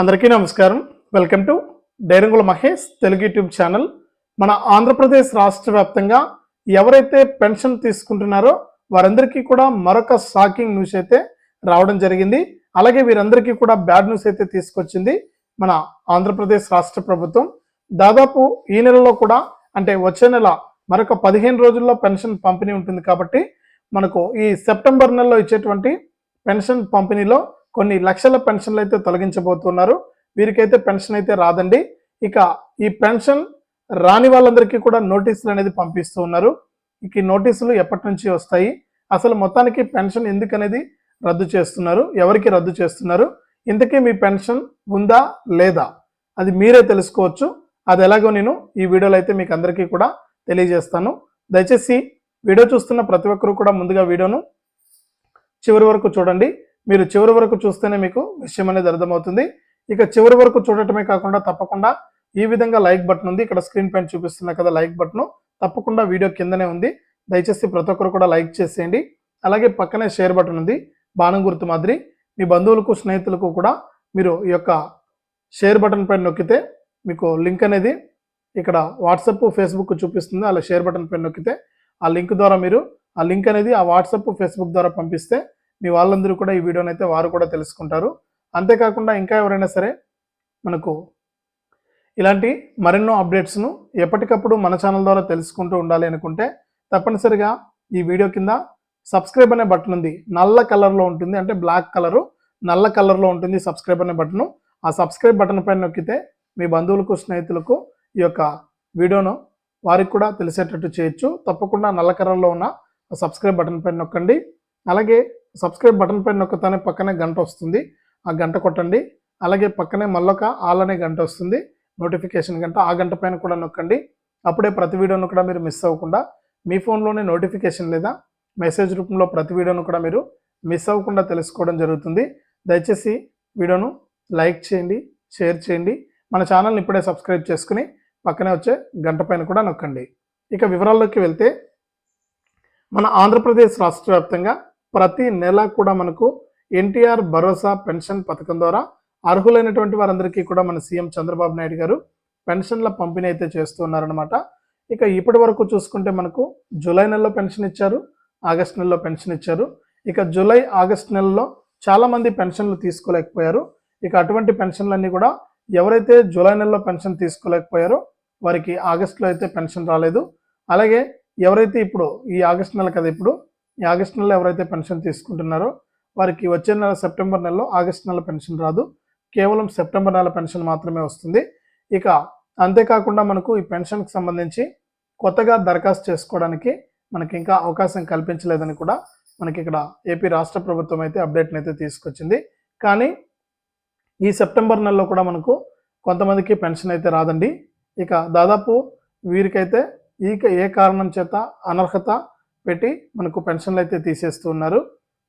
అందరికీ నమస్కారం. Welcome to Dairangula Mahesh Telugu YouTube channel. మన ఆంధ్రప్రదేశ్ రాష్ట్ర వ్యాప్తంగా ఎవరైతే పెన్షన్ తీసుకుంటున్నారో వారందరికీ కూడా మరొక షాకింగ్ న్యూస్ అయితే రావడం జరిగింది. అలాగే వీరందరికీ కూడా బ్యాడ్ న్యూస్ అయితే తీసుకొచ్చింది మన ఆంధ్రప్రదేశ్ రాష్ట్ర ప్రభుత్వం. దాదాపు ఈ నెలలో కూడా అంటే వచ్చే నెల మరొక పదిహేను రోజుల్లో పెన్షన్ పంపిణీ ఉంటుంది కాబట్టి మనకు ఈ సెప్టెంబర్ నెలలో ఇచ్చేటువంటి పెన్షన్ పంపిణీలో కొన్ని లక్షల పెన్షన్లు అయితే తొలగించబోతున్నారు. వీరికైతే పెన్షన్ అయితే రాదండి. ఇక ఈ పెన్షన్ రాని వాళ్ళందరికీ కూడా నోటీసులు అనేది పంపిస్తూ ఉన్నారు. ఇక ఈ నోటీసులు ఎప్పటి నుంచి వస్తాయి? అసలు మొత్తానికి పెన్షన్ ఎందుకనేది రద్దు చేస్తున్నారు? ఎవరికి రద్దు చేస్తున్నారు? ఇంతకీ మీ పెన్షన్ ఉందా లేదా? అది మీరే తెలుసుకోవచ్చు. అది ఎలాగో నేను ఈ వీడియోలో అయితే మీకు అందరికీ కూడా తెలియజేస్తాను. దయచేసి వీడియో చూస్తున్న ప్రతి ఒక్కరూ కూడా ముందుగా వీడియోను చివరి వరకు చూడండి. మీరు చివరి వరకు చూస్తేనే మీకు విషయం అనేది అర్థమవుతుంది. ఇక చివరి వరకు చూడటమే కాకుండా తప్పకుండా ఈ విధంగా లైక్ బటన్ ఉంది. ఇక్కడ స్క్రీన్ పైన చూపిస్తున్నా కదా లైక్ బటన్. తప్పకుండా వీడియో కిందనే ఉంది. దయచేసి ప్రతి ఒక్కరు కూడా లైక్ చేసేయండి. అలాగే పక్కనే షేర్ బటన్ ఉంది. బాణం గుర్తు మాదిరి. మీ బంధువులకు స్నేహితులకు కూడా మీరు ఈ యొక్క షేర్ బటన్ పైన నొక్కితే మీకు లింక్ అనేది ఇక్కడ వాట్సప్ ఫేస్బుక్ చూపిస్తుంది. అలా షేర్ బటన్ పైన నొక్కితే ఆ లింక్ ద్వారా మీరు ఆ లింక్ అనేది ఆ వాట్సాప్ ఫేస్బుక్ ద్వారా పంపిస్తే మీ వాళ్ళందరూ కూడా ఈ వీడియోని అయితే వారు కూడా తెలుసుకుంటారు. అంతేకాకుండా ఇంకా ఎవరైనా సరే మనకు ఇలాంటి మరెన్నో అప్డేట్స్ను ఎప్పటికప్పుడు మన ఛానల్ ద్వారా తెలుసుకుంటూ ఉండాలి అనుకుంటే తప్పనిసరిగా ఈ వీడియో కింద సబ్స్క్రైబ్ అనే బటన్ ఉంది. నల్ల కలర్లో ఉంటుంది. అంటే బ్లాక్ కలరు నల్ల కలర్లో ఉంటుంది సబ్స్క్రైబ్ అనే బటన్. ఆ సబ్స్క్రైబ్ బటన్ పైన నొక్కితే మీ బంధువులకు స్నేహితులకు ఈ యొక్క వీడియోను వారికి కూడా తెలిసేటట్టు చేయొచ్చు. తప్పకుండా నల్ల కలర్లో ఉన్న సబ్స్క్రైబ్ బటన్ పైన నొక్కండి. అలాగే సబ్స్క్రైబ్ బటన్ పైన నొక్కతానే పక్కనే గంట వస్తుంది. ఆ గంట కొట్టండి. అలాగే పక్కనే మళ్ళొక ఆల్ అనే గంట వస్తుంది. నోటిఫికేషన్ గంట ఆ గంట పైన కూడా నొక్కండి. అప్పుడే ప్రతి వీడియోను కూడా మీరు మిస్ అవ్వకుండా మీ ఫోన్లోనే నోటిఫికేషన్ లేదా మెసేజ్ రూపంలో ప్రతి వీడియోను కూడా మీరు మిస్ అవ్వకుండా తెలుసుకోవడం జరుగుతుంది. దయచేసి వీడియోను లైక్ చేయండి షేర్ చేయండి. మన ఛానల్ని ఇప్పుడే సబ్స్క్రైబ్ చేసుకుని పక్కనే వచ్చే గంట పైన కూడా నొక్కండి. ఇక వివరాల్లోకి వెళ్తే మన ఆంధ్రప్రదేశ్ రాష్ట్ర వ్యాప్తంగా ప్రతి నెల కూడా మనకు ఎన్టీఆర్ భరోసా పెన్షన్ పథకం ద్వారా అర్హులైనటువంటి వారందరికీ కూడా మన సీఎం చంద్రబాబు నాయుడు గారు పెన్షన్ల పంపిణీ అయితే చేస్తున్నారనమాట ఇక ఇప్పటి వరకు చూసుకుంటే మనకు జూలై నెలలో పెన్షన్ ఇచ్చారు ఆగస్ట్ నెలలో పెన్షన్ ఇచ్చారు. ఇక జూలై ఆగస్ట్ నెలలో చాలామంది పెన్షన్లు తీసుకోలేకపోయారు. ఇక అటువంటి పెన్షన్లన్నీ కూడా ఎవరైతే జూలై నెలలో పెన్షన్ తీసుకోలేకపోయారో వారికి ఆగస్టులో అయితే పెన్షన్ రాలేదు. అలాగే ఎవరైతే ఇప్పుడు ఈ ఆగస్ట్ నెల కదా ఇప్పుడు ఈ ఆగస్ట్ నెలలో ఎవరైతే పెన్షన్ తీసుకుంటున్నారో వారికి వచ్చే నెల సెప్టెంబర్ నెలలో ఆగస్ట్ నెల పెన్షన్ రాదు. కేవలం సెప్టెంబర్ నెల పెన్షన్ మాత్రమే వస్తుంది. ఇక అంతేకాకుండా మనకు ఈ పెన్షన్కి సంబంధించి కొత్తగా దరఖాస్తు చేసుకోవడానికి మనకి ఇంకా అవకాశం కల్పించలేదని కూడా మనకి ఇక్కడ ఏపీ రాష్ట్ర ప్రభుత్వం అయితే అప్డేట్ని అయితే తీసుకొచ్చింది. కానీ ఈ సెప్టెంబర్ నెలలో కూడా మనకు కొంతమందికి పెన్షన్ అయితే రాదండి. ఇక దాదాపు వీరికైతే ఈ ఏ కారణం చేత అనర్హత పెట్టి మనకు పెన్షన్లు అయితే తీసేస్తూ ఉన్నారు.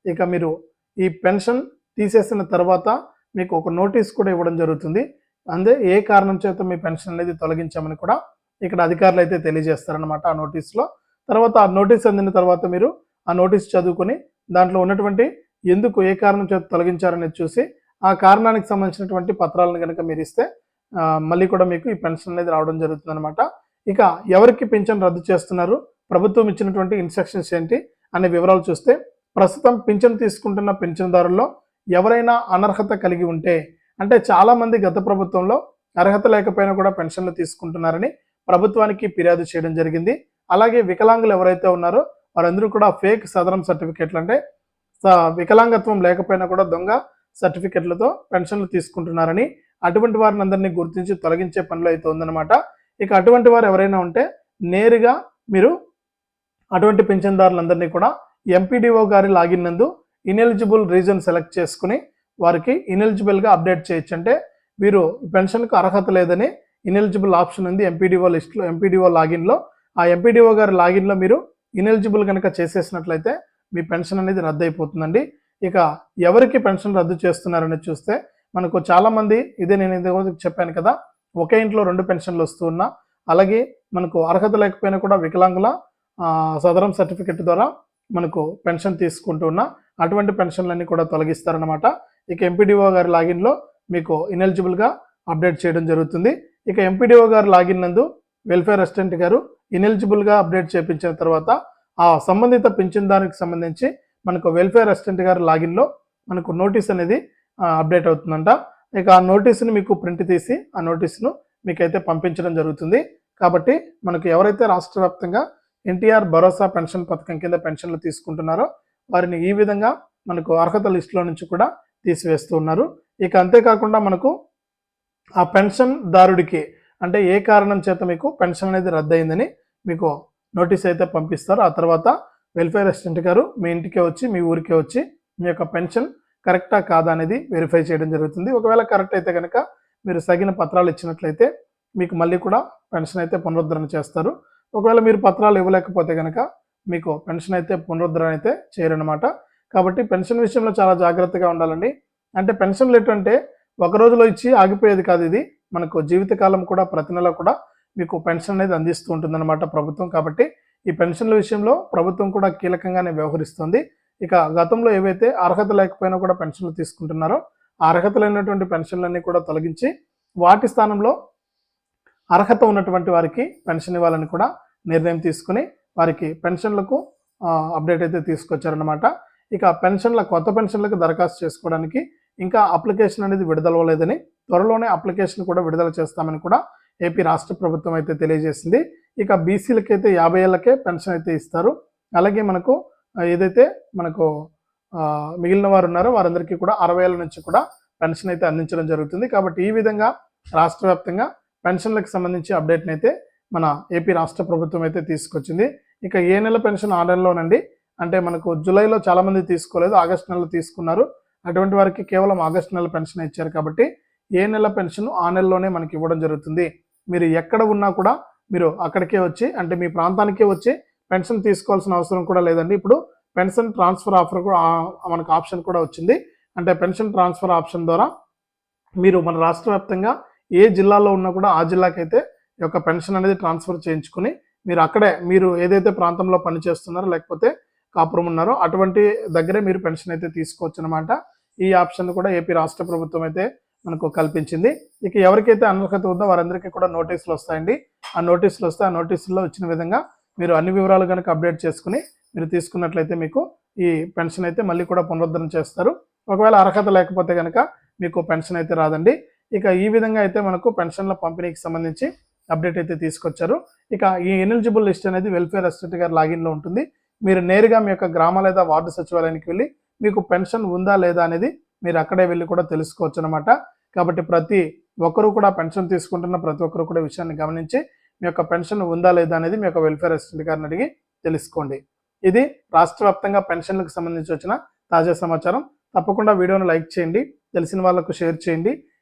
ఇక మీరు ఈ పెన్షన్ తీసేసిన తర్వాత మీకు ఒక నోటీస్ కూడా ఇవ్వడం జరుగుతుంది. అందే ఏ కారణం చేత మీ పెన్షన్ అనేది తొలగించామని కూడా ఇక్కడ అధికారులు అయితే తెలియజేస్తారనమాట ఆ నోటీస్లో. తర్వాత ఆ నోటీస్ అందిన తర్వాత మీరు ఆ నోటీస్ చదువుకొని దాంట్లో ఉన్నటువంటి ఎందుకు ఏ కారణం చేత తొలగించారనేది చూసి ఆ కారణానికి సంబంధించినటువంటి పత్రాలను కనుక మీరు ఇస్తే మళ్ళీ కూడా మీకు ఈ పెన్షన్ అనేది రావడం జరుగుతుంది అనమాట ఇక ఎవరికి పింఛన్ రద్దు చేస్తున్నారు? ప్రభుత్వం ఇచ్చినటువంటి ఇన్స్ట్రక్షన్స్ ఏంటి అనే వివరాలు చూస్తే ప్రస్తుతం పింఛన్ తీసుకుంటున్న పింఛన్దారుల్లో ఎవరైనా అనర్హత కలిగి ఉంటే అంటే చాలామంది గత ప్రభుత్వంలో అర్హత లేకపోయినా కూడా పెన్షన్లు తీసుకుంటున్నారని ప్రభుత్వానికి ఫిర్యాదు చేయడం జరిగింది. అలాగే వికలాంగులు ఎవరైతే ఉన్నారో వారందరూ కూడా ఫేక్ సదరం సర్టిఫికెట్లు అంటే వికలాంగత్వం లేకపోయినా కూడా దొంగ సర్టిఫికెట్లతో పెన్షన్లు తీసుకుంటున్నారని అటువంటి వారిని అందరినీ గుర్తించి తొలగించే పనులు అయితే ఉందన్నమాట. ఇక అటువంటి వారు ఎవరైనా ఉంటే నేరుగా మీరు అటువంటి పింఛన్దారులందరినీ కూడా ఎంపీడీఓ గారి లాగిన్ నందు ఇనెలిజిబుల్ రీజన్ సెలెక్ట్ చేసుకుని వారికి ఇనెలిజిబుల్గా అప్డేట్ చేయొచ్చు అంటే వీరు పెన్షన్కు అర్హత లేదని ఇనెలిజిబుల్ ఆప్షన్ ఉంది ఎంపీడీఓ లిస్ట్లో ఎంపీడీఓ లాగిన్లో ఆ ఎంపీడీఓ గారి లాగిన్లో మీరు ఇనెలిజిబుల్ కనుక చేసేసినట్లయితే మీ పెన్షన్ అనేది రద్దు అయిపోతుందండి ఇక ఎవరికి పెన్షన్ రద్దు చేస్తున్నారని చూస్తే మనకు చాలామంది ఇదే నేను ఇంతకు చెప్పాను కదా ఒకే ఇంట్లో రెండు పెన్షన్లు వస్తూ ఉన్నా అలాగే మనకు అర్హత లేకపోయినా కూడా వికలాంగుల సదరం సర్టిఫికెట్ ద్వారా మనకు పెన్షన్ తీసుకుంటున్న అటువంటి పెన్షన్లన్నీ కూడా తొలగిస్తారనమాట ఇక ఎంపీడీఓ గారి లాగిన్లో మీకు ఇనెలిజిబుల్గా అప్డేట్ చేయడం జరుగుతుంది. ఇక ఎంపీడీఓ గారు లాగిన్ నందు వెల్ఫేర్ అసిస్టెంట్ గారు ఇనెలిజిబుల్గా అప్డేట్ చేపించిన తర్వాత ఆ సంబంధిత దానికి సంబంధించి మనకు వెల్ఫేర్ అసిస్టెంట్ గారు లాగిన్లో మనకు నోటీస్ అనేది అప్డేట్ అవుతుందంట. ఇక ఆ నోటీస్ని మీకు ప్రింట్ తీసి ఆ నోటీస్ను మీకైతే పంపించడం జరుగుతుంది. కాబట్టి మనకు ఎవరైతే రాష్ట్ర వ్యాప్తంగా ఎన్టీఆర్ భరోసా పెన్షన్ పథకం కింద పెన్షన్లు తీసుకుంటున్నారో వారిని ఈ విధంగా మనకు అర్హత లిస్టులో నుంచి కూడా తీసివేస్తూ ఉన్నారు. ఇక అంతేకాకుండా మనకు ఆ పెన్షన్ దారుడికి అంటే ఏ కారణం చేత మీకు పెన్షన్ అనేది రద్దయిందని మీకు నోటీస్ అయితే పంపిస్తారు. ఆ తర్వాత వెల్ఫేర్ అసిస్టెంట్ గారు మీ ఇంటికే వచ్చి మీ ఊరికే వచ్చి మీ యొక్క పెన్షన్ కరెక్టా కాదా అనేది వెరిఫై చేయడం జరుగుతుంది. ఒకవేళ కరెక్ట్ అయితే కనుక మీరు తగిన పత్రాలు ఇచ్చినట్లయితే మీకు మళ్ళీ కూడా పెన్షన్ అయితే పునరుద్ధరణ చేస్తారు. ఒకవేళ మీరు పత్రాలు ఇవ్వలేకపోతే కనుక మీకు పెన్షన్ అయితే పునరుద్ధరణ అయితే చేయరనమాట కాబట్టి పెన్షన్ విషయంలో చాలా జాగ్రత్తగా ఉండాలండి. అంటే పెన్షన్ లెటర్ అంటే ఒక రోజులో ఇచ్చి ఆగిపోయేది కాదు ఇది. మనకు జీవితకాలం కూడా ప్రతి నెల కూడా మీకు పెన్షన్ అనేది అందిస్తూ ఉంటుందన్నమాట ప్రభుత్వం. కాబట్టి ఈ పెన్షన్ల విషయంలో ప్రభుత్వం కూడా కీలకంగానే వ్యవహరిస్తుంది. ఇక గతంలో ఏవైతే అర్హత లేకపోయినా కూడా పెన్షన్లు తీసుకుంటున్నారో ఆ అర్హత లేనటువంటి పెన్షన్లన్నీ కూడా తొలగించి వాటి స్థానంలో అర్హత ఉన్నటువంటి వారికి పెన్షన్ ఇవ్వాలని కూడా నిర్ణయం తీసుకుని వారికి పెన్షన్లకు అప్డేట్ అయితే తీసుకొచ్చారనమాట ఇక పెన్షన్ల కొత్త పెన్షన్లకు దరఖాస్తు చేసుకోవడానికి ఇంకా అప్లికేషన్ అనేది విడుదలవ్వలేదని త్వరలోనే అప్లికేషన్ కూడా విడుదల చేస్తామని కూడా ఏపీ రాష్ట్ర ప్రభుత్వం అయితే తెలియజేసింది. ఇక బీసీలకి అయితే యాభై ఏళ్ళకే పెన్షన్ అయితే ఇస్తారు. అలాగే మనకు ఏదైతే మనకు మిగిలిన వారు ఉన్నారో వారందరికీ కూడా అరవై ఏళ్ళ నుంచి కూడా పెన్షన్ అయితే అందించడం జరుగుతుంది. కాబట్టి ఈ విధంగా రాష్ట్ర వ్యాప్తంగా పెన్షన్లకు సంబంధించి అప్డేట్ని అయితే మన ఏపీ రాష్ట్ర ప్రభుత్వం అయితే తీసుకొచ్చింది. ఇక ఏ నెల పెన్షన్ ఆ నెలలోనండి అంటే మనకు జూలైలో చాలామంది తీసుకోలేదు ఆగస్ట్ నెలలో తీసుకున్నారు. అటువంటి వారికి కేవలం ఆగస్ట్ నెల పెన్షన్ ఇచ్చారు కాబట్టి ఏ నెల పెన్షన్ ఆ నెలలోనే మనకి ఇవ్వడం జరుగుతుంది. మీరు ఎక్కడ ఉన్నా కూడా మీరు అక్కడికే వచ్చి అంటే మీ ప్రాంతానికే వచ్చి పెన్షన్ తీసుకోవాల్సిన అవసరం కూడా లేదండి. ఇప్పుడు పెన్షన్ ట్రాన్స్ఫర్ ఆఫర్ కూడా మనకు ఆప్షన్ కూడా వచ్చింది. అంటే పెన్షన్ ట్రాన్స్ఫర్ ఆప్షన్ ద్వారా మీరు మన రాష్ట్ర వ్యాప్తంగా ఏ జిల్లాలో ఉన్నా కూడా ఆ జిల్లాకైతే ఈ యొక్క పెన్షన్ అనేది ట్రాన్స్ఫర్ చేయించుకుని మీరు అక్కడే మీరు ఏదైతే ప్రాంతంలో పనిచేస్తున్నారో లేకపోతే కాపురం ఉన్నారో అటువంటి దగ్గరే మీరు పెన్షన్ అయితే తీసుకోవచ్చు అనమాట ఈ ఆప్షన్ కూడా ఏపీ రాష్ట్ర ప్రభుత్వం అయితే మనకు కల్పించింది. ఇక ఎవరికైతే అనర్హత ఉందో వారందరికీ కూడా నోటీసులు వస్తాయండి. ఆ నోటీసులు వస్తే ఆ నోటీసుల్లో వచ్చిన విధంగా మీరు అన్ని వివరాలు కనుక అప్డేట్ చేసుకుని మీరు తీసుకున్నట్లయితే మీకు ఈ పెన్షన్ అయితే మళ్ళీ కూడా పునరుద్ధరణ చేస్తారు. ఒకవేళ అర్హత లేకపోతే కనుక మీకు పెన్షన్ అయితే రాదండి. ఇక ఈ విధంగా అయితే మనకు పెన్షన్ల పంపిణీకి సంబంధించి అప్డేట్ అయితే తీసుకొచ్చారు. ఇక ఈ ఎలిజిబుల్ లిస్ట్ అనేది వెల్ఫేర్ అసిస్టెంట్ గారి లాగిన్లో ఉంటుంది. మీరు నేరుగా మీ యొక్క గ్రామ లేదా వార్డు సచివాలయానికి వెళ్ళి మీకు పెన్షన్ ఉందా లేదా అనేది మీరు అక్కడే వెళ్ళి కూడా తెలుసుకోవచ్చు అనమాట కాబట్టి ప్రతి ఒక్కరూ కూడా పెన్షన్ తీసుకుంటున్న ప్రతి ఒక్కరు కూడా విషయాన్ని గమనించి మీ యొక్క పెన్షన్ ఉందా లేదా అనేది మీ యొక్క వెల్ఫేర్ అసిస్టెంట్ గారిని అడిగి తెలుసుకోండి. ఇది రాష్ట్ర వ్యాప్తంగా పెన్షన్లకు సంబంధించి వచ్చిన తాజా సమాచారం. తప్పకుండా వీడియోను లైక్ చేయండి. తెలిసిన వాళ్ళకు షేర్ చేయండి.